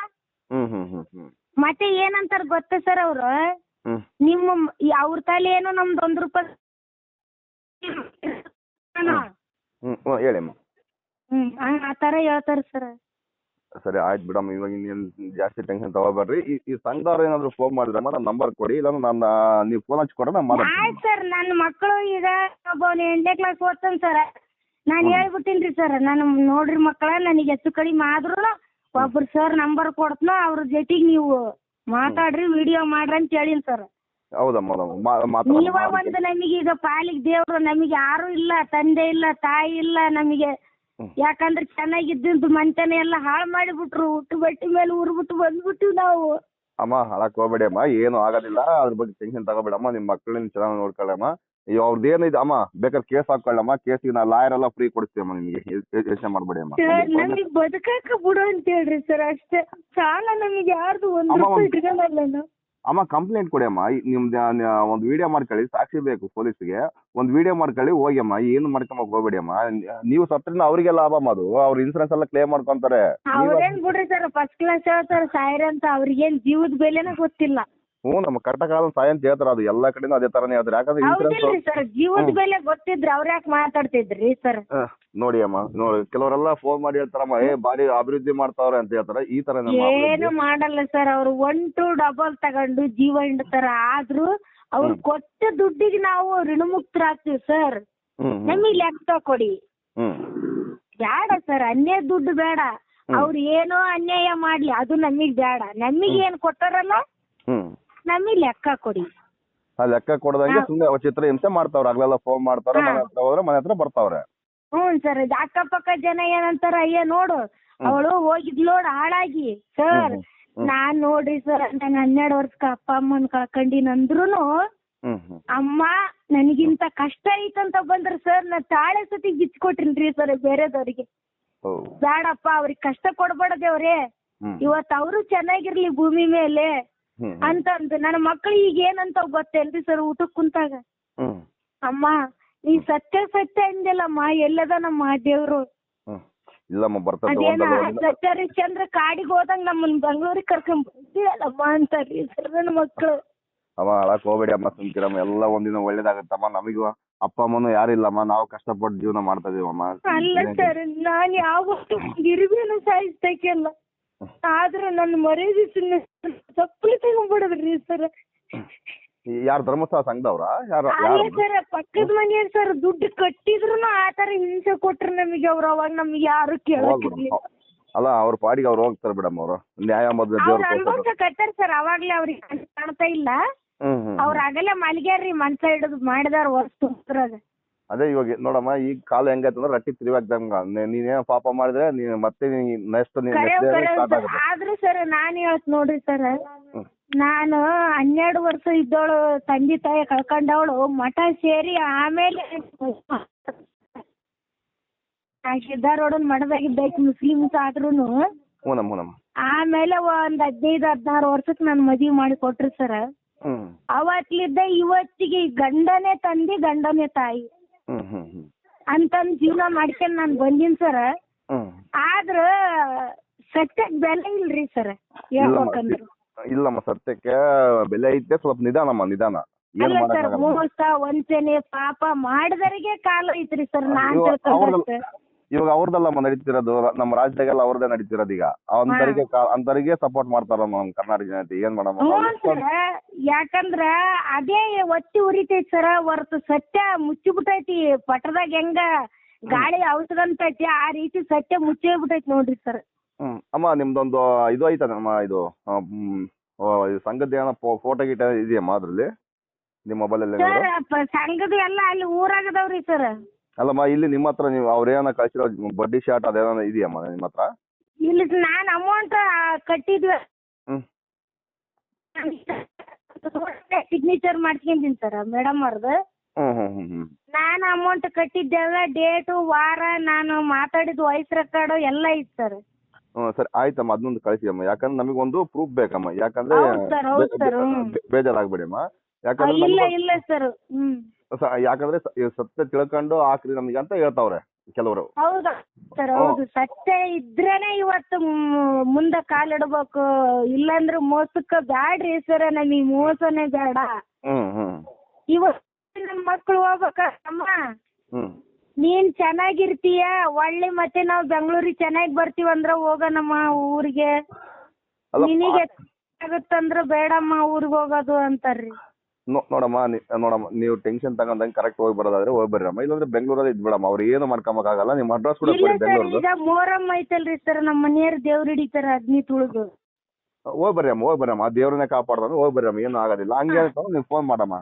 ಮತ್ತೆ ಏನಂತಾರ ಗೊತ್ತ ಸರ್ ಅವ್ರು? ನಿಮ್ಮ ಅವ್ರ ತಲೆ ಏನೋ ನಮ್ದು ಒಂದ್ ರೂಪಾಯಿ ಹ್ಞೂ ಹ್ಞೂ ಹೇಳಿಮ್ಮ ಹ್ಮ್ ಆ- ಆ ತರ ಹೇಳ್ತಾರ ಸರ್. ಸರಿ ಆಯ್ತು ಬಿಡಮ್ಮ. ಇವಾಗ ಇನ್ನೇನು ಜಾಸ್ತಿ ಟೆನ್ಷನ್ ತಗೋಬೇಡ್ರಿ. ಈ ಈ ಸಂಘದವ್ರು ಏನಾದ್ರು ಫೋನ್ ಮಾಡಿದ್ರೆ ನನ್ನ ನಂಬರ್ ಕೊಡಿ. ಇಲ್ಲ ನನ್ನ ನೀವು ಫೋನ್ ಹಚ್ಚಿ ಕೊಡ್ರಿ ನಾನು ಮಾತಾಡ್ತೀನಿ ಆಯ್ತು ಸರ್ ನನ್ನ ಮಕ್ಕಳು ಈಗ ಒಬ್ಬ ಎಂಟನೇ ಕ್ಲಾಸ್ ಓದ್ತಾನ ಸರ್. ನಾನು. ಹೇಳ್ಬಿಟ್ಟಿನ್ರಿ ಸರ್ ನಾನು ನೋಡ್ರಿ ಮಕ್ಕಳ ನನಗೆ ಹೆಚ್ಚು ಕಡಿಮೆ ಆದ್ರೂ ಒಬ್ರು ಸರ್ ನಂಬರ್ ಕೊಡ್ತನೋ ಅವ್ರ ಜೊತೆಗೆ ನೀವು ಮಾತಾಡ್ರಿ ವಿಡಿಯೋ ಮಾಡ್ರಿ ಅಂತ ಹೇಳಿನ್ ಸರ್ ಹೌದಮ್ಮ ನೀವ ಒಂದು ನಮಗೆ ಈಗ ಪಾಲಿಗೆ ದೇವ್ರು ನಮಗೆ ಯಾರು ಇಲ್ಲ ತಂದೆ ಇಲ್ಲ ತಾಯಿ ಇಲ್ಲ ನಮಗೆ ಯಾಕಂದ್ರೆ ಚೆನ್ನಾಗಿದ್ದಿದ್ದು ಮನೆತನ ಎಲ್ಲ ಹಾಳು ಮಾಡಿಬಿಟ್ರು ಹುಟ್ಟು ಬಟ್ಟಿ ಮೇಲೆ ಉರ್ಬಿಟ್ಟು ಬಂದ್ಬಿಟ್ಟಿವಿ ನಾವು. ಅಮ್ಮ ಹಾಳಕ್ ಹೋಗ್ಬೇಡಿ ಅಮ್ಮ ಏನು ಆಗೋದಿಲ್ಲ. ಅದ್ರ ಬಗ್ಗೆ ಟೆನ್ಷನ್ ತಗೋಬೇಡಮ್ಮ ನಿಮ್ಮ ಮಕ್ಕಳನ್ನ ಚೆನ್ನಾಗಿ ನೋಡ್ಕೊಳ್ಳಮ್ಮ ಅಯ್ಯೋ ಅವ್ರದ್ದು ಏನಿದೆ ಅಮ್ಮ ಬೇಕಾದ್ರೆ ಕೇಸ್ ಹಾಕೊಳ್ಳಮ್ಮ ಕೇಸಿಗೆ ನಾ ಲಾಯರ್ ಎಲ್ಲ ಫ್ರೀ ಕೊಡ್ತೀಮ್ಮ ನಿಮಗೆ. ಯೋಚನೆ ಮಾಡಬೇಡಿ ಅಮ್ಮ. ಸರ್ ನಮಗೆ ಬದುಕಕ್ಕೆ ಬಿಡು ಅಂತ ಹೇಳ್ರಿ ಸರ್ ಅಷ್ಟೇ. ಸಾಲ ನಮಗೆ ಯಾರ್ದು ಒಂದು ಅಮ್ಮ, ರೂಪಾಯಿ ಒಂದ್- ಇಟ್ಕೊಳಲ್ಲ ನಾವು ಅಮ್ಮ ಕಂಪ್ಲೇಂಟ್ ಕೊಡಿ ಅಮ್ಮ ಈ- ನಿಮ್ದು ಒಂದು ವಿಡಿಯೋ ಮಾಡ್ಕೊಳ್ಳಿ ಸಾಕ್ಷಿ ಬೇಕು ಪೊಲೀಸ್ಗೆ. ಒಂದು ವಿಡಿಯೋ ಮಾಡ್ಕೊಳ್ಳಿ ಹೋಗಿ ಅಮ್ಮ ಏನು ಮಾಡ್ಕೊಂಬಕ್ ಹೋಗ್ಬೇಡಿ ಅಮ್ಮ ನೀವು ಸತ್ತರಿಂದ ಅವರಿಗೆ ಲಾಭ ಅಮ್ಮ ಅದು. ಅವ್ರ ಇನ್ಸೂರೆನ್ಸ್ ಎಲ್ಲ ಕ್ಲೇಮ್ ಮಾಡ್ಕೊಂತಾರೆ. ನೀವು ಅವ್ರೇನ್ ಬಿಡ್ರಿ ಸರ್ ಫಸ್ಟ್ ಕ್ಲಾಸ್ ಹೇಳ್ತಾರ ಸಾಯ್ರಿ ಅಂತ ಅವ್ರಿಗೇನ್ ಜೀವದ ಬೆಲೆನೇ ಗೊತ್ತಿಲ್ಲ. ಹ್ಞೂ ನಮ್ಮ ಕರೆಕ್ಟ್ ಕಾಲ ಸಾಯ ಅಂತ ಹೇಳ್ತಾರೆ ಅದು. ಎಲ್ಲಾ ಕಡೆನೂ ಅದೇ ತರನೇ ಹೇಳ್ತಾರೆ. ಯಾಕಂದ್ರೆ ಇನ್ಸೂರೆನ್ಸ್ ಹೌದಿಲ್ರಿ ಸರ್ ಜೀವದ. ಬೆಲೆ ಗೊತ್ತಿದ್ರೆ ಅವ್ರ ಯಾಕೆ ಮಾತಾಡ್ತಿದ್ರಿ ಸರ್ ನೋಡಿ ಅಮ್ಮ ನೋಡಿ ಕೆಲವರೆಲ್ಲ ಫೋನ್ ಮಾಡಿ ಹೇಳ್ತಾರಮ್ಮ ಏ ಬಾರಿ ಅಭಿವೃದ್ಧಿ ಮಾಡ್ತಾವ್ರೆ ಅಂತ ಹೇಳ್ತಾರೆ. ಈ ತರ ಏನು ಮಾಡಲ್ಲ ಸರ್ ಅವ್ರು ಒನ್ ಟು ಡಬಲ್ ತಗೊಂಡು ಜೀವ ಹಿಂಡ್ತಾರ. ಆದ್ರೂ ಅವ್ರು. ಕೊಟ್ಟ ದುಡ್ಡಿಗೆ ನಾವು ಋಣಮುಕ್ತರಾಗ್ತೀವಿ ಸರ್ ನಮಗೆ ಲೆಕ್ಕ ಕೊಡಿ ಬೇಡ ಸರ್ ಅನ್ಯಾಯ ದುಡ್ಡು ಬೇಡ. ಅವ್ರು ಏನೋ ಅನ್ಯಾಯ ಮಾಡ್ಲಿ ಅದು ನಮಗ್ ಬೇಡ. ನಮಗ್ ಏನ್ ಕೊಟ್ಟಾರಲ್ಲ? ಹ್ಮ್. ನಮಗ್ ಲೆಕ್ಕ ಕೊಡಿ. ಆ ಲೆಕ್ಕ ಕೊಡದಂಗೆ ಹಾ. ಸುಮ್ಮನೆ ಚಿತ್ರ ಹಿಂಸೆ ಮಾಡ್ತಾವ್ರೆ. ಆಗ್ಲೆಲ್ಲ ಫೋನ್ ಮಾಡ್ತಾವ್ರೆ ಮನೆ ಹತ್ರ ಹೋದ್ರೆ ಮನೆ ಹತ್ರ ಬರ್ತಾವ್ರೆ. ಹ್ಞೂ ಸರ್ ಅಕ್ಕಪಕ್ಕ ಜನ ಏನಂತಾರ ಅಯ್ಯ ನೋಡು. ಅವಳು ಹೋಗಿದ್ಲು ನೋಡ್ ಹಾಳಾಗಿ. ಸರ್ ಹ್ಮ್, ಹ್ಮ್. ನಾನ್ ನೋಡ್ರಿ ಸರ್ ನಾನು ಹನ್ನೆರಡು ವರ್ಷಕ್ಕ ಅಪ್ಪ ಅಮ್ಮನ್ ಕಳ್ಕೊಂಡಿನ ಅಂದ್ರೂನು ಹ್ಮ್ ಹ್ಮ್. ಅಮ್ಮ ನನಗಿಂತ ಕಷ್ಟ ಐತಂತ ಬಂದ್ರ ಸರ್ ನಾ ತಾಳೆ ಸತಿ ಬಿಚ್ಕೊಟ್ರಿನ್ರಿ ಸರ್ ಬೇರೆದವ್ರಿಗೆ. ಓ. ಬೇಡಪ್ಪ ಅವ್ರಿಗೆ ಕಷ್ಟ ಕೊಡ್ಬೇಡ ದೇವ್ರೇ. ಹ್ಮ್. ಇವತ್ತು ಅವರು ಚೆನ್ನಾಗಿರ್ಲಿ ಭೂಮಿ ಮೇಲೆ. ಹ್ಮ್ ಅಂತಂದು ನನ್ನ ಮಕ್ಳು ಈಗ ಏನಂತ ಗೊತ್ತೇನ್ರಿ ಸರ್ ಊಟಕ್ ಕುಂತಾಗ? ಅಮ್ಮ ನೀ ಸತ್ಯ ಸತ್ಯ ಅಂದಿಲ್ಲಮ್ಮ ಎಲ್ಲದನಮ್ಮ ದೇವ್ರು. ಇಲ್ಲಮ್ಮ ಬರ್ತದೆ ಅದೇನ ಸತ್ಯ ಒಂದಿನ ಸತ್ಯರಿಶ್ಚಂದ್ರ ಕಾಡಿಗೆ ಹೋದಂಗ ನಮ್ಮನ್ ಬೆಂಗಳೂರಿಗೆ ಕರ್ಕೊಂಡ್ ಬಂದಿರಲ್ಲಮ್ಮ ಅಂತಾರ್ರಿ ಸರ್ ನನ್ನ ಮಕ್ಳು. ಅಮ್ಮ ಅಳಕ್ ಹೋಗ್ಬೇಡಿ ಅಮ್ಮ ಸುಮ್ಕಿರಮ್ಮ ಎಲ್ಲ ಒಂದಿನ ಒಳ್ಳೇದಾಗತ್ತಮ್ಮ. ನಮಗೂ ಅಪ್ಪ ಅಮ್ಮನು ಯಾರು ಇಲ್ಲಮ್ಮ. ನಾವು ಕಷ್ಟಪಟ್ಟು ಜೀವನ ಮಾಡ್ತಾ ಇದೀವಮ್ಮ. ಅಲ್ಲ ಸರ್ ನಾನ್ ಯಾವತ್ತು ಗಿರಿಬೇನು ಸಾಯಿಸ್ತಕ್ಕೆಲ್ಲ ಆದ್ರೆ ನನ್ನ ಮರ್ಯಾದೆ ಸುಮ್ಮನೆ ತಪ್ಪಲಿ ತಗೊಂಡ್ಬಿಡದ್ರಿ ಸರ್. ಯಾರು ಧರ್ಮಸ್ಥಳ ಸಂಘದವ್ರ? ಯಾರು ಅಲ್ಲ ಸರ್ ಪಕ್ಕದ ಮನೆಯ ಸರ್ ದುಡ್ಡು ಕಟ್ಟಿದ್ರು ಆ ತರ ಹಿಂಸೆ ಕೊಟ್ರು ನಮಗೆ ಅವ್ರ ಅವಾಗ ನಮ್ಗೆ ಯಾರು ಕೇಳಕ್ಕಿರ್ಲಿಲ್ಲ. ಅಲ್ಲ ಅವ್ರ ಪಾಡಿಗೆ ಅವ್ರು ಹೋಗ್ತಾರೆ ಬಿಡಮ್ಮ ಅವರು. ನ್ಯಾಯ ಮೊದಲು ಅವ್ರ ದೇವ್ರ ಅನುಭವಿಸ ಕಟ್ಟಾರ ಸರ್ ಅವಾಗ್ಲೇ ಅವ್ರಿಗೆ ಕಾಣ್ತಾ ಇಲ್ಲ. ಹ್ಮ್ ಹ್ಮ್ ಅವ್ರ ಆಗಲೇ ಮಲ್ಗ್ಯಾರ್ರಿ ಮನ್ಸ ಹಿಡಿದು ಮಾಡಿದಾರ ವರ್ಷ ತುಂಬ್ರಾಗ ಅದೇ ಇವಾಗ ನೋಡಮ್ಮ ಈಗ ಕಾಲ ಹೆಂಗೈತೆ ಅಂದ್ರೆ ರಟ್ಟಿ ತಿರುವಾಗ್ದಂಗ. ನೀನೇ ಪಾಪ ಮಾಡಿದ್ರೆ ನೀನ್ ಮತ್ತೆ ನೆಕ್ಸ್ಟ್ ನೀನ್ ಆದ್ರೂ ಸರ್ ನಾನ್ ಹೇಳ್ತ ನೋಡ್ರಿ ಸರ್. ನಾನು ಹನ್ನೆರಡು ವರ್ಷ ಇದ್ದವಳು ತಂದೆ ತಾಯಿ ಕಳ್ಕೊಂಡವಳು ಮಠ ಸೇರಿ ಆಮೇಲೆ ಆ ಸಿದ್ದಾರೋಡನ್ ಮಠದಾಗಿದ್ದೈತಿ ಮುಸ್ಲಿಮ್ಸ್ ಆದ್ರೂನು ಆಮೇಲೆ ಒಂದ್ ಹದಿನೈದು ಹದಿನಾರು ವರ್ಷಕ್ಕೆ ನಾನು ಮದ್ವಿ ಮಾಡಿ ಕೊಟ್ರಿ ಸರ್. ಅವತ್ಲಿದ್ದ ಇವತ್ತಿಗೆ ಗಂಡನೇ ತಂದಿ ಗಂಡನೇ ತಾಯಿ. ಹ್ಮ್ ಹ್ಮ್ ಹ್ಮ್. ಅಂತಂದ್ ಜೀವನ ಮಾಡ್ಕೊಂಡ್ ನಾನ್ ಬಂದೀನಿ ಸರ್ ಹ್ಮ್. ಆದ್ರ ಸತ್ಯಕ್ ಬೆಲೆ ಇಲ್ರಿ ಸರ್ ಇಲ್ಲಮ್ಮ ಹೇಳ್ಬೇಕಂದ್ರ. ಇಲ್ಲಮ್ಮ ಸತ್ಯಕ್ಕೆ ಬೆಲೆ ಐತೆ ಸ್ವಲ್ಪ ನಿಧಾನಮ್ಮ ನಿಧಾನ. ಏನ್ ಅಲ್ಲ ಸರ್ ಮಾಡಕ್ಕಾಗಲ್ಲ. ಮೋಸ ವಂಚನೆ ಪಾಪ ಮಾಡಿದವರಿಗೆ ಕಾಲ ಐತ್ರಿ ಸರ್ ನಾನ್ ತಿಳ್ಕೊಂಡಷ್ಟೇ ಇವಾಗ ಅವ್ರದ್ದಲ್ಲಮ್ಮ ನಡೀತಿರೋದು ನಮ್ಮ ರಾಜ್ಯದಾಗೆಲ್ಲ ಅವ್ರದ್ದೇ ನಡೀತಿರೋದು ಈಗ. ಅಂತರಿಗೆ ಅಂತರಿಗೆ ಸಪೋರ್ಟ್ ಮಾಡ್ತಾರ ನಮ್ಮ ಕರ್ನಾಟಕ ಜನತೆ ಏನ್ ಮಾಡಮ್ಮ ಹ್ಞೂ ಯಾಕಂದ್ರ ಅದೇ ಒತ್ತಿ ಉರಿತೈತಿ ಸರ ಹೊರತು ಸತ್ಯ ಮುಚ್ಚಿಬಿಟ್ಟೈತಿ. ಪಟ್ಟದಾಗ ಹೆಂಗ ಗಾಳಿ ಔತದಂತೈತಿ ಆ ರೀತಿ ಸತ್ಯ ಮುಚ್ಚೇ ಬಿಟ್ಟೈತಿ ನೋಡ್ರಿ ಸರ್. ಹ್ಮ್. ಅಮ್ಮ ನಿಮ್ದೊಂದು ಇದು ಐತ ನಮ್ಮ ಇದು ಸಂಘದ ಏನೋ ಫೋಟೋ ಗೀಟ ಇದೆಯಮ್ಮ ಅದ್ರಲ್ಲಿ? ನಿಮ್ಮ ಸರ್ ಸಂಘದ ಎಲ್ಲ ಅಲ್ಲಿ ಊರಾಗದವ್ರಿ ಸರ್. ಅಲ್ಲಮ್ಮ ಇಲ್ಲಿ ನಿಮ್ಮ ಹತ್ರ ನೀವು ಅವ್ರೇನ ಕಳಿಸಿರೋ ಬಡ್ಡಿ ಶಾರ್ಟ್ ಅದೇನೋ ಇದೆಯಮ್ಮ ನಿಮ್ಮ ಹತ್ರ? ಇಲ್ಲಿ ನಾನ್ ಅಮೌಂಟ್ ಕಟ್ಟಿದ್ವಿ. ಹ್ಮ್. ಸಿಗ್ನೇಚರ್ ಮಾಡ್ಸ್ಕೊಂತೀನಿ ಸರ್ ಮೇಡಮ್ ಅವ್ರದ್ದು ಹ್ಮ್ ಹ್ಮ್ ಹ್ಮ್ ಹ್ಮ್. ನಾನು ಅಮೌಂಟ್ ಕಟ್ಟಿದ್ದೆಲ್ಲ ಡೇಟು ವಾರ ನಾನು ಮಾತಾಡಿದ ವಾಯ್ಸ್ ರೆಕಾರ್ಡು ಎಲ್ಲ ಇತ್ತು ಸರ್. ಹ್ಮ್ ಸರಿ ಆಯ್ತಮ್ಮ ಅದನ್ನೊಂದು ಕಳಿಸಿ ಅಮ್ಮ ಯಾಕಂದ್ರೆ ನಮಗೊಂದು ಪ್ರೂಫ್ ಬೇಕಮ್ಮ. ಯಾಕಂದ್ರೆ ಹೌದ್ ಸರ್ ಹೌದ್ ಹ್ಮ್. ಬೇಜಾರಾಗ್ಬೇಡಿ ಅಮ್ಮ. ಯಾಕಂದ್ರೆ ಇಲ್ಲ ಇಲ್ಲ ಸರ್ ಹ್ಮ್. ಯಾಕಂದ್ರೆ ಸ- ಸತ್ಯ ತಿಳ್ಕೊಂಡು ಹಾಕ್ರಿ ನಮ್ಗೆ ಅಂತ ಹೇಳ್ತಾವ್ರೆ ಕೆಲವರು. ಹೌದು? ಸರ್ ಹೌದು. ಸತ್ಯ ಇದ್ರೇನೆ ಇವತ್ತು ಮು- ಮುಂದ ಕಾಲಿಡ್ಬೇಕು ಇಲ್ಲಾಂದ್ರೆ ಮೋಸಕ್ಕ ಬ್ಯಾಡ್ರಿ ಸರ್ ನಮಗೆ ಮೋಸನೇ ಬೇಡ. ಹ್ಮ್ ಹ್ಮ್. ಇವತ್ತು ನಮ್ಮ ಮಕ್ಳು ಹೋಗ್ಬೇಕಮ್ಮ ಹ್ಮ್. ನೀನ್ ಚೆನ್ನಾಗಿರ್ತೀಯ ಒಳ್ಳೆ ಮತ್ತೆ ನಾವು ಬೆಂಗಳೂರಿಗೆ ಚೆನ್ನಾಗಿ ಬರ್ತೀವಿ ಅಂದ್ರ ಹೋಗೋಣಮ್ಮ ಊರಿಗೆ. ಅಲ್ಲ ನಿನಗೆ ಆಗುತ್ತಂದ್ರ ಬೇಡಮ್ಮ ಊರಿಗೆ ಹೋಗೋದು ಅಂತಾರ್ರಿ. ನೋ- ನೋಡಮ್ಮ ನೋಡಮ್ಮ ನೀವು ಟೆನ್ಷನ್ ತಗೊಂಡಂಗೆ ಕರೆಕ್ಟ್ ಹೋಗಿ ಬರೋದಾದ್ರೆ ಹೋಗಿ ಬರ್ರಮ್ಮ ಇಲ್ಲಾಂದ್ರೆ ಬೆಂಗಳೂರಲ್ಲಿ ಇದ್ಬಿಡಮ್ಮ. ಅವ್ರು ಏನು ಮಾಡ್ಕೊಂಬಕ್ಕಾಗಲ್ಲ ನಿಮ್ಮ ಅಡ್ರೆಸ್ ಕೂಡ ಕೊಡಿ ಬೆಂಗಳೂರು ಈಗ ಮೊಹರಂ ಐತಲ್ರಿ ಸರ್ ನಮ್ಮ ಮನೆಯವ್ರು ದೇವ್ರ ಹಿಡಿತಾರ ಅಗ್ನಿ ತುಳಿದು ಹೋಗಿ ಬರ್ರಿ ಅಮ್ಮ ಹೋಗಿ ಬರ್ರಮ್ಮ ದೇವ್ರನ್ನೇ ಕಾಪಾಡ್ದಂದ್ರೆ ಹೋಗಿ ಬರ್ರಮ್ಮ ಏನು ಆಗೋದಿಲ್ಲ. ಹಂಗೆ ನೀವು ಫೋನ್ ಮಾಡಮ್ಮ.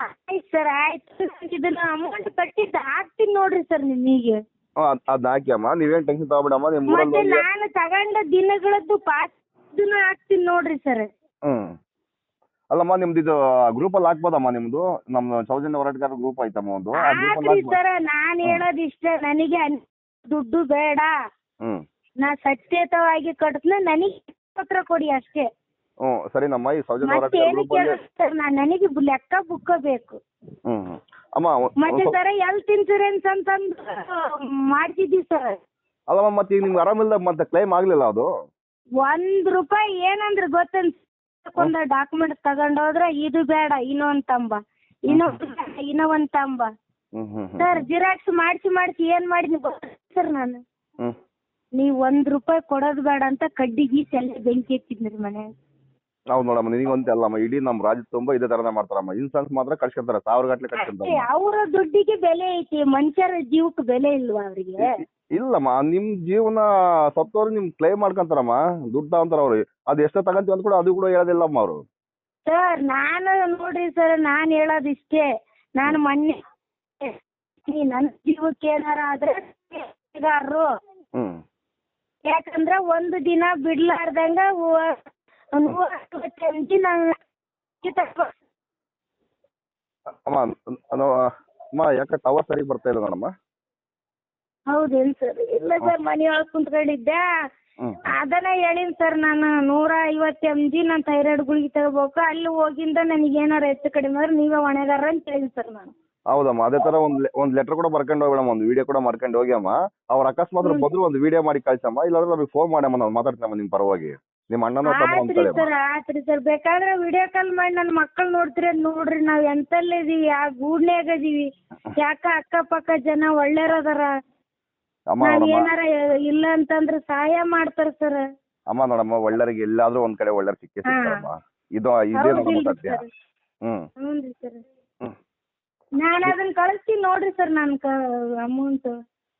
ಆಯ್ತು ಸರ್ ಆಯ್ತು ಇದನ್ನ ಅಮೌಂಟ್ ಕಟ್ಟಿದ್ದು ಹಾಕ್ತೀನಿ ನೋಡ್ರಿ ಸರ್ ನಿಮಗೆ ಅದ್ ಹಾಕಿ ಅಮ್ಮ. ನೀವೇನು ಟೆನ್ಷನ್ ತಗೋಬಿಡಮ್ಮ ಮತ್ತೆ ಹೋಗಿ ನಾನು ತಗೊಂಡ ದಿನಗಳದ್ದು ಪಾಸ್ ಹಾಕ್ತೀನಿ ನೋಡ್ರಿ ಸರ್. ಹ್ಮ್. ಅಲ್ಲಮ್ಮ ನಿಮ್ದು ಇದು ಗ್ರೂಪ್ ಅಲ್ಲಿ ಹಾಕ್ಬೋದಮ್ಮ ನಿಮ್ದು? ನಮ್ಮ ಸೌಜನ್ಯ ಹೋರಾಟಗಾರ ಗ್ರೂಪ್ ಐತಮ್ಮ ಒಂದು. ಆ ಹಾಕ್ರಿ ಹಾಕ್ಬೋದು ಸರ್ ನಾನ್ ಹೇಳೋದ್ ಇಷ್ಟ ನನಗೆ ಅನ್- ದುಡ್ಡು ಬೇಡ. ಹ್ಮ್. ನಾ ಸಚೇತವಾಗಿ ಕಟ್ತೀನಿ ನನಗೆ ಪತ್ರ ಕೊಡಿ ಅಷ್ಟೇ. ಹ್ಞೂ ಸರಿನಮ್ಮ ಈ ಸೌಜನ್ಯ ಮತ್ತೆ ಹೋರಾಟಗಾರ ಏನಕ್ಕೆ ಗ್ರೂಪಲ್ಲಿ ಸರ್ ನಾನು ನನಗೆ ಬು- ಲೆಕ್ಕ ಬುಕ್ಕ ಬೇಕು ಹ್ಮ್ ಹ್ಮ್. ಅಮ್ಮ ಒಂದ್- ಮತ್ತೆ ಒಂದ್ ಸ್ವಲ್ಪ- ಸರ್ ಹೆಲ್ತ್ ಇನ್ಸೂರೆನ್ಸ್ ಅಂತಂದು ಮಾಡ್ತಿದ್ದೀವಿ ಸರ್ ಅಲ್ಲಮ್ಮ ಮತ್ತೆ ಈಗ ನಿಮ್ಗೆ ಆರಾಮಿಲ್ಲ ಮತ್ತೆ ಕ್ಲೈಮ್ ಆಗ್ಲಿಲ್ಲ ಅದು? ಒಂದ್ ರೂಪಾಯಿ ಏನಂದ್ರೆ ಗೊತ್ತೇನ್ ಒಂದು ಡಾಕ್ಯುಮೆಂಟ್ ತಗೊಂಡೋದ್ರ ಇದು ಬೇಡ ಇನ್ನೊಂದ್ ತಂಬ. ಇನ್ನೊಂದ್ ಬೇಡ, ಇನ್ನೂ ಒಂದ್ ತಂಬ. ಹ್ಮ್ ಹ್ಮ್ ಹ್ಮ್ ಸರ್ ಜಿರಾಕ್ಸ್ ಮಾಡಿಸಿ ಮಾಡಿಸಿ ಏನ್ ಮಾಡಿದ್ನಿ ಸರ್ ನಾನು? ಹ್ಮ್. ನೀವ್ ಒಂದ್ ರೂಪಾಯಿ ಕೊಡೋದ್ ಬೇಡ ಅಂತ ಕಡ್ಡಿ ಗೀಸಿ ಎಲ್ಲ ಬೆಂಕಿ ಎತ್ತಿದ್ರಿ ಮನೆ. ಹೌದು ನೋಡಮ್ಮ ನಿನಗೊಂತ ಅಲ್ಲಮ್ಮ ಇಡೀ ನಮ್ಮ ರಾಜ್ಯ ತುಂಬಾ ಇದೇ ತರನೇ ಮಾಡ್ತಾರಮ್ಮ. ಇನ್ಸೂರೆನ್ಸ್ ಮಾತ್ರ ಕಳ್ಸ್ಕೊಂತಾರೆ ಸಾವಿರ ಗಟ್ಲೆ ಕಳ್ಸ್ಕೊಂತಾರೆ ಅವರ ದುಡ್ಡಿಗೆ ಬೆಲೆ ಐತಿ ಮನುಷ್ಯರ ಜೀವಕ್ಕೆ ಬೆಲೆ ಇಲ್ವಾ ಅವ್ರಿಗೆ? ಇಲ್ಲಮ್ಮ ನಿಮ್ ಜೀವನ ಸತ್ತವ್ರು ನಿಮ್ ಕ್ಲೈಮ್ ಮಾಡ್ಕೊಂತಾರಮ್ಮ ದುಡ್ಡು ಅಂತಾರ ಅವ್ರು. ಅದು ಎಷ್ಟೋ ತಗಂತೀವಿ ಅಂತ ಕೂಡ ಅದು ಕೂಡ ಹೇಳೋದಿಲ್ಲಮ್ಮ ಅವರು. ಸರ್ ನಾನು ನೋಡ್ರಿ ಸರ್ ನಾನ್ ಹೇಳೋದ್ ಇಷ್ಟೇ. ನಾನು ಮೊನ್ನೆ ನನ್ ಜೀವಕ್ಕೆ ಏನಾರ ಆದ್ರೆ ಯಾಕಂದ್ರ ಒಂದು ದಿನ ಬಿಡ್ಲಾರ್ದಂಗ ನೂರ ಐವತ್ತು MG ನಾನು ಅಮ್ಮ ಅಮ್ಮ ಯಾಕೆ ಟವರ್ ಸರಿ ಬರ್ತಾ ಇಲ್ಲ ನೋಡಮ್ಮ ಹೌದೇನ್ ಸರ್ ಇಲ್ಲ ಸರ್ ಮನೆಯೊಳಗೆ ಕುಂತ್ಕೊಂಡಿದ್ದೆ ಅದನ್ನ ಹೇಳಿನಿ ಸರ್ ನಾನು ನೂರ ಐವತ್ತು ಎಂ ಜಿ ನಾನು ಥೈರಾಯ್ಡ್ ಗುಳಿಗೆ ತಗೋಬೇಕು ಅಲ್ಲಿ ಹೋಗಿಂದ ನನಗೆ ಏನಾರ ಹೆಚ್ಚು ಕಡಿಮೆ ಆದ್ರೆ ನೀವೇ ಹೊಣೆಗಾರ ಅಂತ ಹೇಳಿ ಸರ್ ನಾನು ಹೌದಮ್ಮ ಅದೇ ತರ ಒಂದ್ ಒಂದ್ ಲೆಟರ್ ಕೂಡ ಬರ್ಕೊಂಡು ಹೋಗಿ ಒಂದು ವಿಡಿಯೋ ಕೂಡ ಮಾಡ್ಕೊಂಡು ಹೋಗಿ ಅಮ್ಮ ಅವ್ರ ಅಕಸ್ಮಾತ್. ಬಂದ್ರು ಒಂದು ವಿಡಿಯೋ ಮಾಡಿ ಕಳ್ಸಮ್ಮ. ಇಲ್ಲಾಂದ್ರೆ ನಮಗೆ ಫೋನ್ ಮಾಡಮ್ಮ ನಾವು ಮಾತಾಡ್ತೀನಮ್ಮ ನಿಮ್ ಪರವಾಗಿ. ನಿಮ್ಮ ಅಣ್ಣನ ತಮ್ಮ ಆತ್ರಿ ಸರ್ ಆತ್ರಿ ಸರ್. ಬೇಕಾದ್ರೆ ವಿಡಿಯೋ ಕಾಲ್ ಮಾಡಿ ನನ್ನ ಮಕ್ಕಳು ನೋಡ್ತೀರ ನೋಡ್ರಿ. ನಾವ್ ಎಂತಲ್ಲಿ ಇದೀವಿ? ಯಾವ ಗೂಡ್ನ್ಯಾಗ ಇದೀವಿ. ಯಾಕ ಅಕ್ಕಪಕ್ಕ ಜನ ಒಳ್ಳೆಯವ್ರದಾರ ಅಮ್ಮ ನಾವ್ ನೋಡಮ್ಮ. ಏನಾರ ಇಲ್ಲ ಅಂತಂದ್ರ ಸಹಾಯ ಮಾಡ್ತಾರ ಸರ್. ಅಮ್ಮ ನೋಡಮ್ಮ ಒಳ್ಳೆರಿಗೆ ಎಲ್ಲಾದ್ರೂ ಒಂದ್ ಕಡೆ ಒಳ್ಳೆ ಸಿಕ್ಕೇ. ಸಿಗ್ತಾರಮ್ಮ ಇದು ಇದೇ ನೋಡಮ್ಮ ಹೌದಿಲ್ರಿ ಸತ್ಯ ಸರ್ ಹ್ಮ್. ಹ್ಞೂನ್ರಿ ಸರ್. ಹ್ಮ್. ನಾನು ಅದನ್ನ ಕಳಿಸ್ತೀನಿ ನೋಡ್ರಿ ಸರ್ ನನ್ ಕ ಅಮೌಂಟ್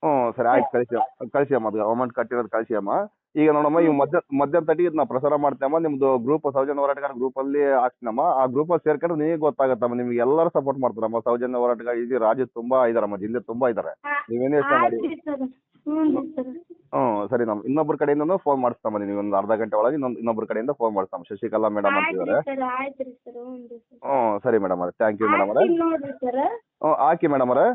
ಹ್ಮ್ ಸರಿ ಆಯ್ತು ಕಳಿಸಿ ಕಳಿಸಿ ಅಮ್ಮ ಅದು ಅಮೌಂಟ್ ಕಟ್ಟಿರೋದು ಕಳಿಸಿ ಅಮ್ಮ. ಈಗ ನೋಡಮ್ಮ ಈ ಮಧ್ಯ ಮಧ್ಯಾಹ್ನ ತಟ್ಟಿಗೆ ನಾವು ಪ್ರಸಾರ ಮಾಡ್ತೇವಮ್ಮ ನಿಮ್ದು ಗ್ರೂಪ್ ಸೌಜನ್ಯ ಹೋರಾಟಗಾರ ಗ್ರೂಪ್ ಅಲ್ಲಿ ಹಾಕ್ತೀನಮ್ಮ ಆ ಗ್ರೂಪ್ ಅಲ್ಲಿ ಸೇರ್ಕೊಂಡು ನಿಮಗೆ ಗೊತ್ತಾಗತ್ತಮ್ಮ ನಿಮ್ಗೆ ಎಲ್ಲರೂ ಸಪೋರ್ಟ್ ಮಾಡ್ತಾರಮ್ಮ ಸೌಜನ್ಯ ಹೋರಾಟಗಾರ ಇಲ್ಲಿ ರಾಜ್ಯ ತುಂಬಾ ಇದಾರಮ್ಮ ಜಿಲ್ಲೆ ತುಂಬಾ ಇದಾರೆ. ನೀವೇನೇ ಯೋಚನೆ ಮಾಡಿ. ಸರ್. ಹ್ಮ್ ಸರಿ. ನಮ್ಮ ಇನ್ನೊಬ್ಬರ ಕಡೆಯಿಂದ ಫೋನ್ ಮಾಡಿಸ್ತಮ್ಮ ನೀವು ಒಂದು ಅರ್ಧ ಗಂಟೆ ಒಳಗೆ ಇನ್ನೊಂದು ಇನ್ನೊಬ್ಬರ ಕಡೆಯಿಂದ ಫೋನ್ ಮಾಡಿಸ್ತಮ್ಮ ಶಶಿಕಲಾ ಮೇಡಮ್ ಅಂತಿದ್ದಾರೆ ಸರ್ ಹ್ಮ್ ಸರಿ ಮೇಡಮ್ ಅವರೇ. ಥ್ಯಾಂಕ್ ಯು ಮೇಡಮ್ ಅವರೇ. ಹ್ಮ್ ಹಾಕಿ ಮೇಡಮ್ ಅವರೇ.